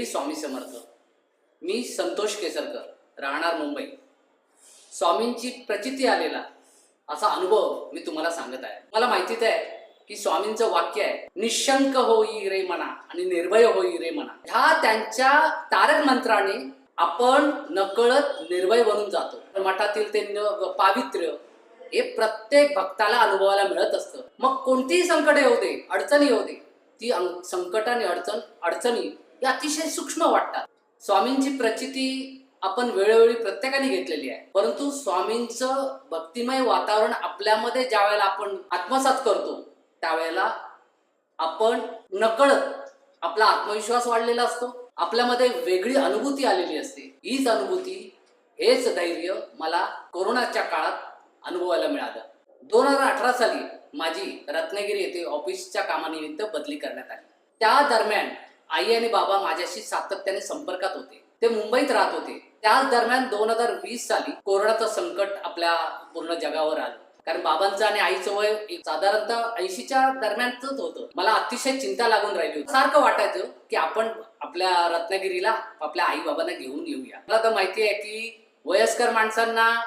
श्री स्वामी समर्थ. मी संतोष केसरकर राहणार मुंबई. स्वामींची प्रचिती आलेला असा अनुभव मी तुम्हाला सांगत आहे. मला माहितीच आहे की स्वामींचं वाक्य आहे निशंक होई रे म्हणा आणि निर्भय होई रे म्हणा ह्या त्यांच्या तारक मंत्राने आपण नकळत निर्भय बनून जातो. मठातील ते न- पावित्र्य हे प्रत्येक भक्ताला अनुभवायला मिळत असतं. मग कोणतीही संकट येऊ दे अडचणी येऊ दे ती संकट आणि अडचण अडचणी या अतिशय सूक्ष्म वाटतात. स्वामींची प्रचिती आपण वेळोवेळी प्रत्येकाने घेतलेली आहे. परंतु स्वामींचं भक्तिमय वातावरण आपल्यामध्ये ज्या वेळेला आपण आत्मसात करतो त्यावेळेला आपण नकळत आपला आत्मविश्वास वाढलेला असतो. आपल्यामध्ये वेगळी अनुभूती आलेली असते. हीच अनुभूती हेच धैर्य मला कोरोनाच्या काळात अनुभवायला मिळालं. दोन हजार अठरा साली माझी रत्नागिरी येथे ऑफिसच्या कामानिमित्त बदली करण्यात आली. त्या दरम्यान आई आणि बाबा माझ्याशी सातत्याने संपर्कात होते. ते मुंबईत राहत होते. त्याच दरम्यान दोन हजार वीस साली कोरोनाचं संकट आपल्या पूर्ण जगावर आलं. कारण बाबांचं आणि आईचं वय साधारणतः ऐंशीच्या दरम्यानच होतं. मला अतिशय चिंता लागून राहिली होती. सारखं वाटायचं की आपण आपल्या रत्नागिरीला आपल्या आई बाबांना घेऊन येऊया. मला तर माहिती आहे की वयस्कर माणसांना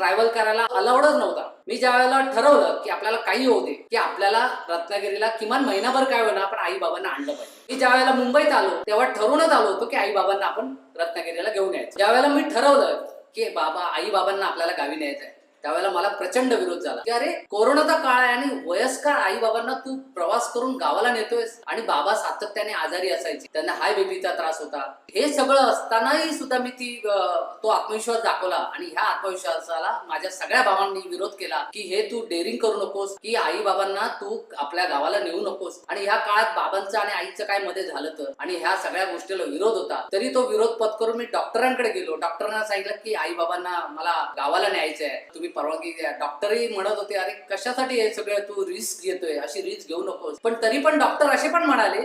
ट्रॅव्हल करायला अलाउडच नव्हता. मी ज्या वेळेला ठरवलं की आपल्याला काही होऊ दे की आपल्याला रत्नागिरीला किमान महिनाभर काय होणार आपण आई बाबांना आणलं पाहिजे. मी ज्या वेळेला मुंबईत आलो तेव्हा ठरवूनच आलो होतो की आई बाबांना आपण रत्नागिरीला घेऊन यायचं. ज्या वेळेला मी ठरवलं की बाबा आई बाबांना आपल्याला गावी न्यायचं आहे त्यावेळेला मला प्रचंड विरोध झाला. की अरे कोरोनाचा काळ आहे आणि वयस्कर आई बाबांना तू प्रवास करून गावाला नेतोयस आणि बाबा सातत्याने आजारी असायचे. त्यांना हाय बेबीचा त्रास होता. हे सगळं असतानाही सुद्धा मी ती तो आत्मविश्वास दाखवला आणि ह्या आत्मविश्वासाला माझ्या सगळ्या बाबांनी विरोध केला की हे तू डेअरिंग करू नकोस की आई बाबांना तू आपल्या गावाला नेऊ नकोस. आणि ह्या काळात बाबांचं आणि आईचं काय मध्ये झालं तर? आणि ह्या सगळ्या गोष्टीला विरोध होता. तरी तो विरोध पत्करून मी डॉक्टरांकडे गेलो. डॉक्टरांना सांगितलं की आई बाबांना मला गावाला न्यायचं आहे तुम्ही परवानगी द्या. डॉक्टरही म्हणत होते अरे कशासाठी हे सगळं तू रिस्क घेतोय? अशी रिस्क घेऊ नकोस. पण तरी पण डॉक्टर असे पण म्हणाले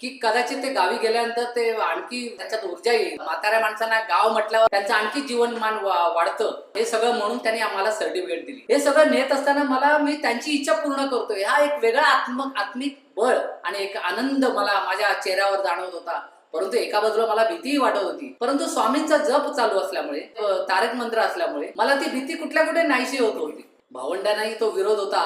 की कदाचित ते गावी गेल्यानंतर ते आणखी त्याच्यात ऊर्जा येईल. म्हाताऱ्या माणसांना गाव म्हटल्यावर त्यांचं आणखी जीवनमान वाढतं. हे सगळं म्हणून त्यांनी आम्हाला सर्टिफिकेट दिली. हे सगळं नेत असताना मला मी त्यांची इच्छा पूर्ण करतोय. हा एक वेगळा आत्म आत्मिक बळ आणि एक आनंद मला माझ्या चेहऱ्यावर जाणवत होता. परंतु एका बाजूला मला भीतीही वाटत होती. परंतु स्वामींचा जप चालू असल्यामुळे तारक मंत्र असल्यामुळे मला ती भीती कुठल्या कुठे नाहीशी होत होती. भावंडांनाही तो विरोध होता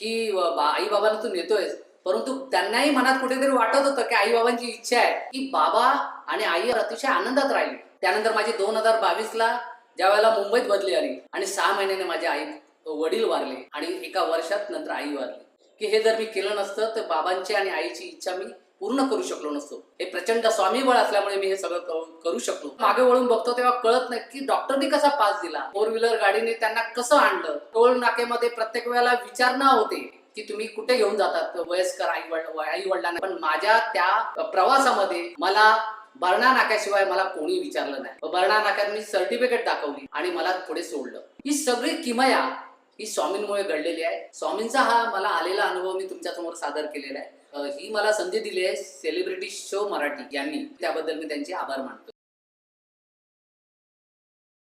की आई बाबांना तू नेतोयस. परंतु त्यांनाही मनात कुठेतरी वाटत होतं की आई बाबांची इच्छा आहे की बाबा आणि आई अतिशय आनंदात राहिली. त्यानंतर माझी दोन हजार बावीस ला ज्या वेळेला मुंबईत बदली आली आणि सहा महिन्याने माझे आई वडील वारले आणि एका वर्षात नंतर आई वारली. की हे जर मी केलं नसतं तर बाबांची आणि आईची इच्छा मी पूर्ण करू शकलो नसतो. हे प्रचंड स्वामीबळ असल्यामुळे मी हे सगळं करू- शकलो. मागे वळून बघतो तेव्हा कळत नाही की डॉक्टरनी कसा पास दिला. फोर व्हीलर गाडीने त्यांना कसं आणलं? टोल नाकेमध्ये प्रत्येक वेळेला विचारणा होते की तुम्ही कुठे घेऊन जातात? वयस्कर आई वडील आई वडिलांना. पण माझ्या त्या प्रवासामध्ये मला बर्णा नाक्याशिवाय मला कोणी विचारलं नाही. बर्णा नाक्यात मी सर्टिफिकेट दाखवली आणि मला पुढे सोडलं. ही सगळी किमया ही स्वामींमुळे घडलेली आहे. स्वामींचा हा मला आलेला अनुभव मी तुमच्यासमोर सादर केलेला आहे. ही मला संधी दिली आहे सेलिब्रिटी शो मराठी यांनी. त्याबद्दल मी त्यांचे आभार मानतो